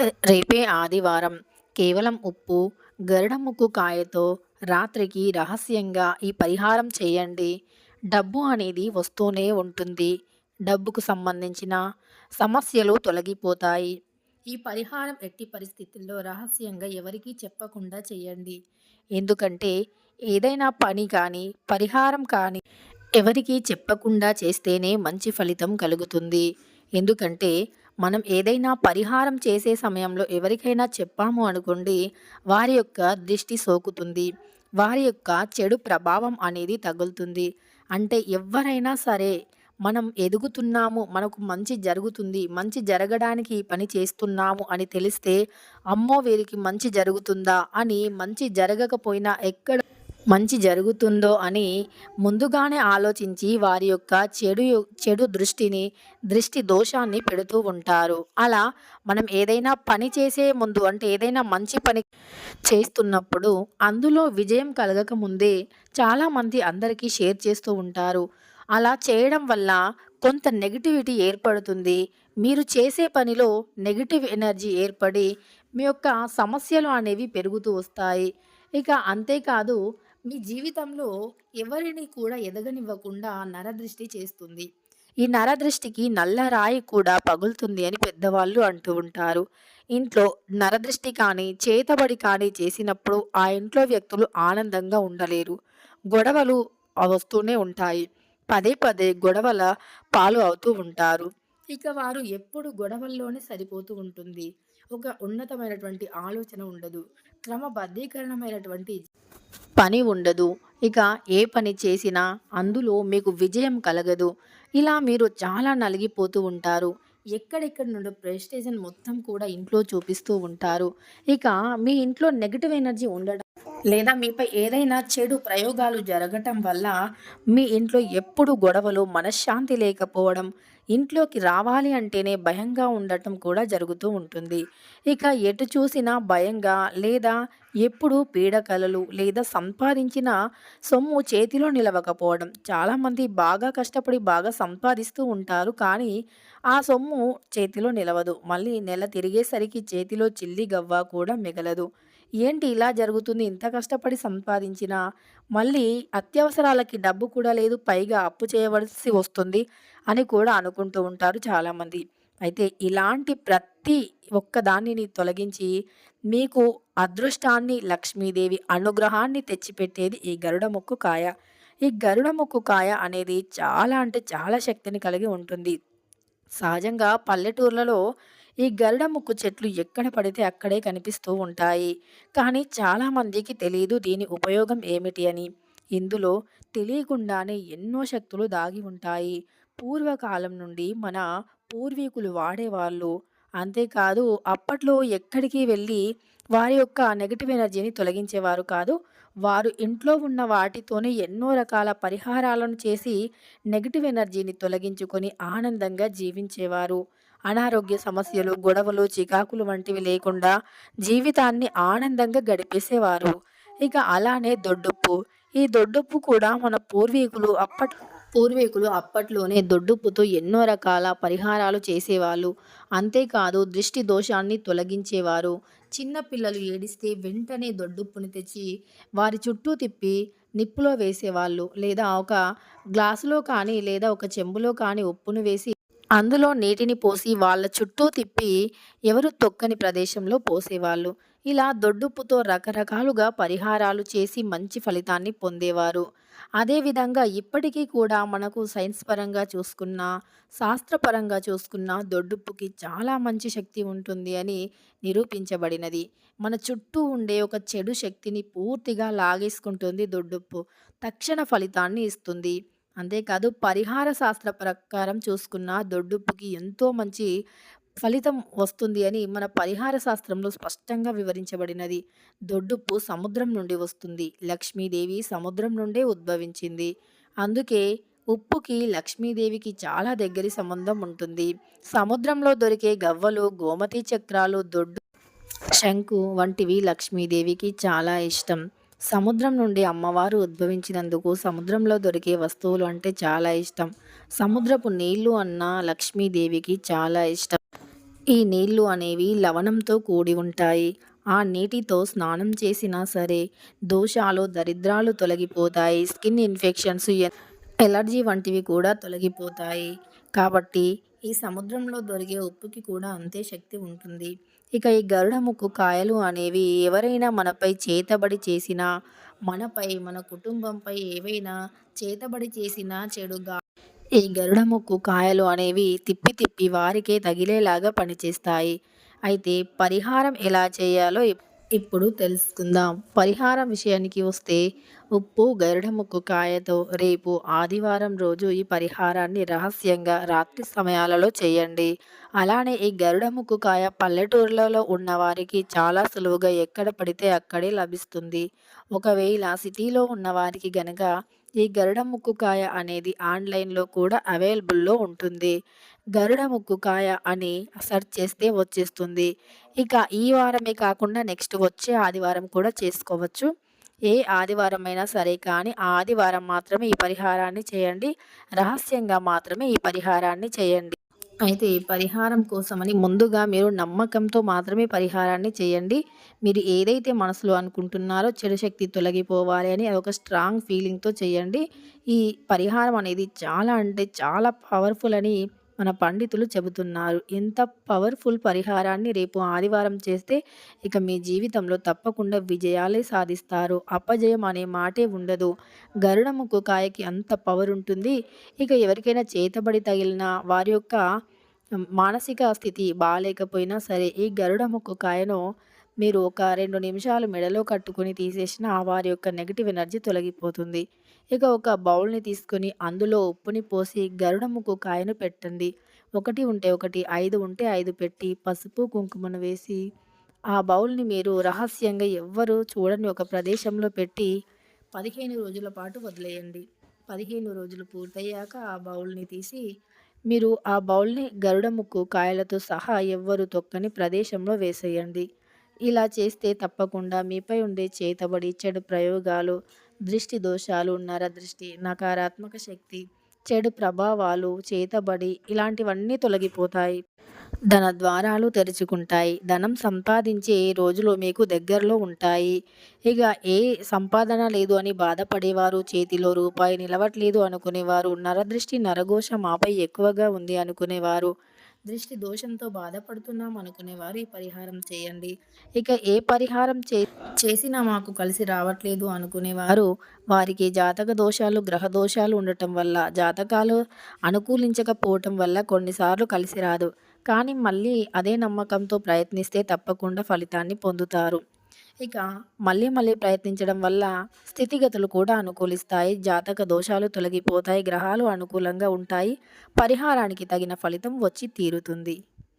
రేపే ఆదివారం. కేవలం ఉప్పు గరుడముక్కు కాయతో రాత్రికి రహస్యంగా ఈ పరిహారం చేయండి. డబ్బు అనేది వస్తూనే ఉంటుంది. డబ్బుకు సంబంధించిన సమస్యలు తొలగిపోతాయి. ఈ పరిహారం ఎట్టి పరిస్థితుల్లో రహస్యంగా ఎవరికీ చెప్పకుండా చేయండి. ఎందుకంటే ఏదైనా పని కానీ పరిహారం కానీ ఎవరికీ చెప్పకుండా చేస్తేనే మంచి ఫలితం కలుగుతుంది. ఎందుకంటే మనం ఏదైనా పరిహారం చేసే సమయంలో ఎవరికైనా చెప్పాము అనుకోండి వారి యొక్క దృష్టి సోకుతుంది. వారి యొక్క చెడు ప్రభావం అనేది తగులుతుంది. అంటే ఎవరైనా సరే మనం ఎదుగుతున్నాము మనకు మంచి జరుగుతుంది మంచి జరగడానికి పని చేస్తున్నాము అని తెలిస్తే అమ్మో వీరికి మంచి జరుగుతుందా అని మంచి జరగకపోయినా ఎక్కడ మంచి జరుగుతుందో అని ముందుగానే ఆలోచించి వారి యొక్క చెడు చెడు దృష్టిని దృష్టి దోషాన్ని పెడుతూ ఉంటారు. అలా మనం ఏదైనా పని చేసే ముందు అంటే ఏదైనా మంచి పని చేస్తున్నప్పుడు అందులో విజయం కలగక ముందే చాలామంది అందరికీ షేర్ చేస్తూ ఉంటారు. అలా చేయడం వల్ల కొంత నెగిటివిటీ ఏర్పడుతుంది. మీరు చేసే పనిలో నెగిటివ్ ఎనర్జీ ఏర్పడి మీ యొక్క సమస్యలు అనేవి పెరుగుతూ వస్తాయి. ఇక అంతేకాదు మీ జీవితంలో ఎవరిని కూడా ఎదగనివ్వకుండా నరదృష్టి చేస్తుంది? ఈ నరదృష్టికి నల్ల రాయి కూడా పగులుతుంది అని పెద్దవాళ్ళు అంటూ ఉంటారు. ఇంట్లో నరదృష్టి కానీ చేతబడి కానీ చేసినప్పుడు ఆ ఇంట్లో వ్యక్తులు ఆనందంగా ఉండలేరు. గొడవలు వస్తూనే ఉంటాయి. పదే పదే గొడవల పాలు అవుతూ ఉంటారు. ఇక వారు ఎప్పుడు గొడవల్లోనే సరిపోతూ ఉంటుంది. ఒక ఉన్నతమైనటువంటి ఆలోచన ఉండదు. క్రమబద్ధీకరణమైనటువంటి పని ఉండదు. ఇక ఏ పని చేసినా అందులో మీకు విజయం కలగదు. ఇలా మీరు చాలా నలిగిపోతూ ఉంటారు. ఎక్కడెక్కడ నుండి ప్రెస్టేషన్ మొత్తం కూడా ఇంట్లో చూపిస్తూ ఉంటారు. ఇక మీ ఇంట్లో నెగిటివ్ ఎనర్జీ ఉండడం లేదా మీపై ఏదైనా చెడు ప్రయోగాలు జరగటం వల్ల మీ ఇంట్లో ఎప్పుడు గొడవలు మనశ్శాంతి లేకపోవడం ఇంట్లోకి రావాలి అంటేనే భయంగా ఉండటం కూడా జరుగుతూ ఉంటుంది. ఇక ఎటు చూసినా భయంగా లేదా ఎప్పుడు పీడకలలు లేదా సంపాదించిన సొమ్ము చేతిలో నిలవకపోవడం. చాలామంది బాగా కష్టపడి బాగా సంపాదిస్తూ ఉంటారు కానీ ఆ సొమ్ము చేతిలో నిలవదు. మళ్ళీ నెల తిరిగేసరికి చేతిలో చిల్లి గవ్వ కూడా మిగలదు. ఏంటి ఇలా జరుగుతుంది? ఇంత కష్టపడి సంపాదించిన మళ్ళీ అత్యవసరాలకి డబ్బు కూడా లేదు పైగా అప్పు చేయవలసి వస్తుంది అని కూడా అనుకుంటూ ఉంటారు చాలామంది. అయితే ఇలాంటి ప్రతి ఒక్క దానిని తొలగించి మీకు అదృష్టాన్ని లక్ష్మీదేవి అనుగ్రహాన్ని తెచ్చిపెట్టేది ఈ గరుడ ముక్కు కాయ. ఈ గరుడ ముక్కు కాయ అనేది చాలా అంటే చాలా శక్తిని కలిగి ఉంటుంది. సహజంగా పల్లెటూర్లలో ఈ గరుడ ముక్కు చెట్లు ఎక్కడ పడితే అక్కడే కనిపిస్తూ ఉంటాయి. కానీ చాలామందికి తెలియదు దీని ఉపయోగం ఏమిటి అని. ఇందులో తెలియకుండానే ఎన్నో శక్తులు దాగి ఉంటాయి. పూర్వకాలం నుండి మన పూర్వీకులు వాడేవాళ్ళు. అంతేకాదు అప్పట్లో ఎక్కడికి వెళ్ళి వారి యొక్క నెగిటివ్ ఎనర్జీని తొలగించేవారు కాదు. వారు ఇంట్లో ఉన్న వాటితోనే ఎన్నో రకాల పరిహారాలను చేసి నెగిటివ్ ఎనర్జీని తొలగించుకొని ఆనందంగా జీవించేవారు. అనారోగ్య సమస్యలు గొడవలు చికాకులు వంటివి లేకుండా జీవితాన్ని ఆనందంగా గడిపేసేవారు. ఇక అలానే దొడ్డుప్పు. ఈ దొడ్డుప్పు కూడా మన పూర్వీకులు అప్పట్ పూర్వీకులు అప్పట్లోనే దొడ్డుప్పుతో ఎన్నో రకాల పరిహారాలు చేసేవాళ్ళు. అంతేకాదు దృష్టి దోషాన్ని తొలగించేవారు. చిన్నపిల్లలు ఏడిస్తే వెంటనే దొడ్డుప్పుని తెచ్చి వారి చుట్టూ తిప్పి నిప్పులో వేసేవాళ్ళు. లేదా ఒక గ్లాసులో కానీ లేదా ఒక చెంబులో కానీ ఉప్పును వేసి అందులో నీటిని పోసి వాళ్ళ చుట్టూ తిప్పి ఎవరు తొక్కని ప్రదేశంలో పోసేవాళ్ళు. ఇలా దొడ్డుప్పుతో రకరకాలుగా పరిహారాలు చేసి మంచి ఫలితాన్ని పొందేవారు. అదేవిధంగా ఇప్పటికీ కూడా మనకు సైన్స్ పరంగా చూసుకున్న శాస్త్రపరంగా చూసుకున్న దొడ్డుప్పుకి చాలా మంచి శక్తి ఉంటుంది అని నిరూపించబడినది. మన చుట్టూ ఉండే ఒక చెడు శక్తిని పూర్తిగా లాగేసుకుంటుంది దొడ్డుప్పు. తక్షణ ఫలితాన్ని ఇస్తుంది. అంతేకాదు పరిహార శాస్త్ర ప్రకారం చూసుకున్న దొడ్డుప్పుకి ఎంతో మంచి ఫలితం వస్తుంది అని మన పరిహార శాస్త్రంలో స్పష్టంగా వివరించబడినది. దొడ్డుప్పు సముద్రం నుండి వస్తుంది. లక్ష్మీదేవి సముద్రం నుండే ఉద్భవించింది. అందుకే ఉప్పుకి లక్ష్మీదేవికి చాలా దగ్గరి సంబంధం ఉంటుంది. సముద్రంలో దొరికే గవ్వలు గోమతి చక్రాలు దొడ్డు శంకు వంటివి లక్ష్మీదేవికి చాలా ఇష్టం. సముద్రం నుండి అమ్మవారు ఉద్భవించినందుకు సముద్రంలో దొరికే వస్తువులు అంటే చాలా ఇష్టం. సముద్రపు నీళ్ళు అన్న లక్ష్మీదేవికి చాలా ఇష్టం. ఈ నీళ్ళు అనేవి లవణంతో కూడి ఉంటాయి. ఆ నీటితో స్నానం చేసినా సరే దోషాలు దరిద్రాలు తొలగిపోతాయి. స్కిన్ ఇన్ఫెక్షన్స్ ఎలర్జీ వంటివి కూడా తొలగిపోతాయి. కాబట్టి ఈ సముద్రంలో దొరికే ఉప్పుకి కూడా అంతే శక్తి ఉంటుంది. ఇక ఈ గరుడ ముక్కు కాయలు అనేవి ఎవరైనా మనపై చేతబడి చేసినా మనపై మన కుటుంబంపై ఏవైనా చేతబడి చేసినా చెడుగా ఈ గరుడ ముక్కు కాయలు అనేవి తిప్పి తిప్పి వారికే తగిలేలాగా పనిచేస్తాయి. అయితే పరిహారం ఎలా చేయాలో ఇప్పుడు తెలుసుకుందాం. పరిహారం విషయానికి వస్తే ఉప్పు గరుడ ముక్కు కాయతో రేపు ఆదివారం రోజు ఈ పరిహారాన్ని రహస్యంగా రాత్రి సమయాలలో చేయండి. అలానే ఈ గరుడ ముక్కు కాయ పల్లెటూర్లలో ఉన్న వారికి చాలా సులువుగా ఎక్కడ పడితే అక్కడే లభిస్తుంది. ఒకవేళ సిటీలో ఉన్న వారికి గనక ఈ గరుడ ముక్కుకాయ అనేది ఆన్లైన్లో కూడా అవైలబుల్లో ఉంటుంది. గరుడ ముక్కు కాయ అని సెర్చ్ చేస్తే వచ్చేస్తుంది. ఇక ఈ వారమే కాకుండా నెక్స్ట్ వచ్చే ఆదివారం కూడా చేసుకోవచ్చు. ఏ ఆదివారం అయినా సరే కానీ ఆ ఆదివారం మాత్రమే ఈ పరిహారాన్ని చేయండి. రహస్యంగా మాత్రమే ఈ పరిహారాన్ని చేయండి. అయితే పరిహారం కోసమని ముందుగా మీరు నమ్మకంతో మాత్రమే పరిహారాన్ని చేయండి. మీరు ఏదైతే మనసులో అనుకుంటున్నారో చెడు శక్తి తొలగిపోవాలి అని ఒక స్ట్రాంగ్ ఫీలింగ్తో చేయండి. ఈ పరిహారం అనేది చాలా అంటే చాలా పవర్ఫుల్ అని మన పండితులు చెబుతున్నారు. ఎంత పవర్ఫుల్ పరిహారాన్ని రేపు ఆదివారం చేస్తే ఇక మీ జీవితంలో తప్పకుండా విజయాలే సాధిస్తారు. అపజయం అనే మాటే ఉండదు. గరుడ ముక్కు కాయకి అంత పవర్ ఉంటుంది. ఇక ఎవరికైనా చేతబడి తగిలిన వారి యొక్క మానసిక స్థితి బాగాలేకపోయినా సరే ఈ గరుడ ముక్కు కాయను మీరు ఒక రెండు నిమిషాలు మెడలో కట్టుకొని తీసేసిన వారి యొక్క నెగిటివ్ ఎనర్జీ తొలగిపోతుంది. ఇక ఒక బౌల్ని తీసుకొని అందులో ఉప్పుని పోసి గరుడ ముక్కు కాయను పెట్టండి. ఒకటి ఉంటే ఒకటి ఐదు ఉంటే ఐదు పెట్టి పసుపు కుంకుమను వేసి ఆ బౌల్ని మీరు రహస్యంగా ఎవ్వరూ చూడని ఒక ప్రదేశంలో పెట్టి పదిహేను రోజుల పాటు వదిలేయండి. పదిహేను రోజులు పూర్తయ్యాక ఆ బౌల్ని తీసి మీరు ఆ బౌల్ని గరుడ ముక్కు కాయలతో సహా ఎవ్వరు తొక్కని ప్రదేశంలో వేసేయండి. ఇలా చేస్తే తప్పకుండా మీపై ఉండే చేతబడి చెడు ప్రయోగాలు దృష్టి దోషాలు నరదృష్టి నకారాత్మక శక్తి చెడు ప్రభావాలు చేతబడి ఇలాంటివన్నీ తొలగిపోతాయి. ధన ద్వారాలు తెరుచుకుంటాయి. ధనం సంపాదించే రోజులు మీకు దగ్గరలో ఉంటాయి. ఇక ఏ సంపాదన లేదు అని బాధపడేవారు చేతిలో రూపాయి నిలవట్లేదు అనుకునేవారు నరదృష్టి నరఘోష మాపై ఎక్కువగా ఉంది అనుకునేవారు. దృష్టి దోషంతో బాధపడుతున్నాం అనుకునేవారు ఈ పరిహారం చేయండి. ఇక ఏ పరిహారం చే చేసినా మాకు కలిసి రావట్లేదు అనుకునేవారు వారికి జాతక దోషాలు గ్రహ దోషాలు ఉండటం వల్ల జాతకాలు అనుకూలించకపోవటం వల్ల కొన్నిసార్లు కలిసి రాదు. కానీ మళ్ళీ అదే నమ్మకంతో ప్రయత్నిస్తే తప్పకుండా ఫలితాన్ని పొందుతారు. ఇక మళ్ళీ మళ్ళీ ప్రయత్నించడం వల్ల స్థితిగతులు కూడా అనుకూలిస్తాయి. జాతక దోషాలు తొలగిపోతాయి. గ్రహాలు అనుకూలంగా ఉంటాయి. పరిహారానికి తగిన ఫలితం వచ్చి తీరుతుంది.